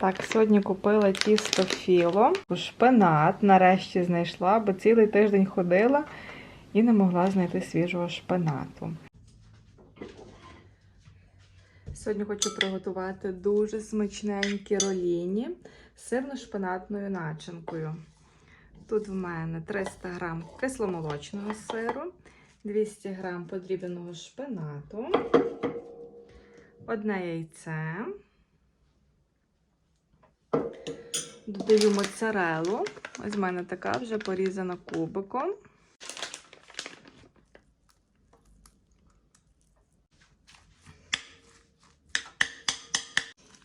Так, сьогодні купила тісто філо, шпинат нарешті знайшла, бо цілий тиждень ходила і не могла знайти свіжого шпинату. Сьогодні хочу приготувати дуже смачненькі роліні з сирно-шпинатною начинкою. Тут в мене 300 г кисломолочного сиру, 200 г подрібного шпинату, одне яйце. Додаю моцарелу. Ось в мене така вже порізана кубиком.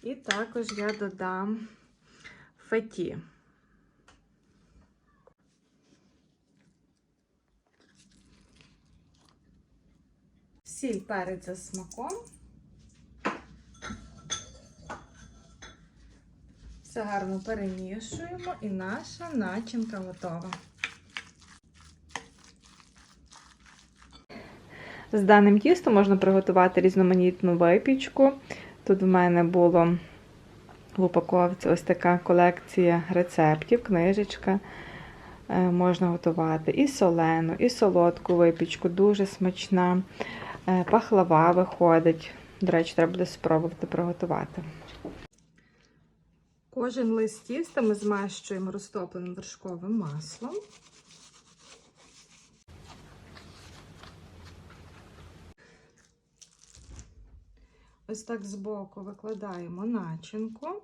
І також я додам феті. Сіль перець за смаком. Все гарно перемішуємо і наша начинка готова. З даним тістом можна приготувати різноманітну випічку. Тут в мене було в упаковці ось така колекція рецептів, книжечка. Е, Можна готувати і солену, і солодку випічку, дуже смачна. Е, Пахлава виходить. До речі, треба буде спробувати приготувати. Кожен лист тіста ми змащуємо розтопленим вершковим маслом. Ось так збоку викладаємо начинку.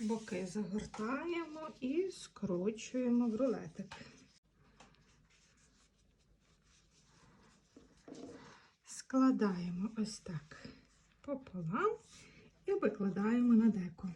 Боки загортаємо і скручуємо в рулетик. Складаємо ось так пополам і викладаємо на деко.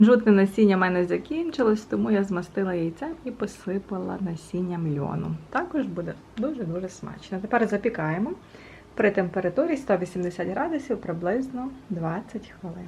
Жутне насіння в мене закінчилось, тому я змастила яйцем і посипала насінням льону. Також буде дуже-дуже смачно. Тепер запікаємо при температурі 180 градусів приблизно 20 хвилин.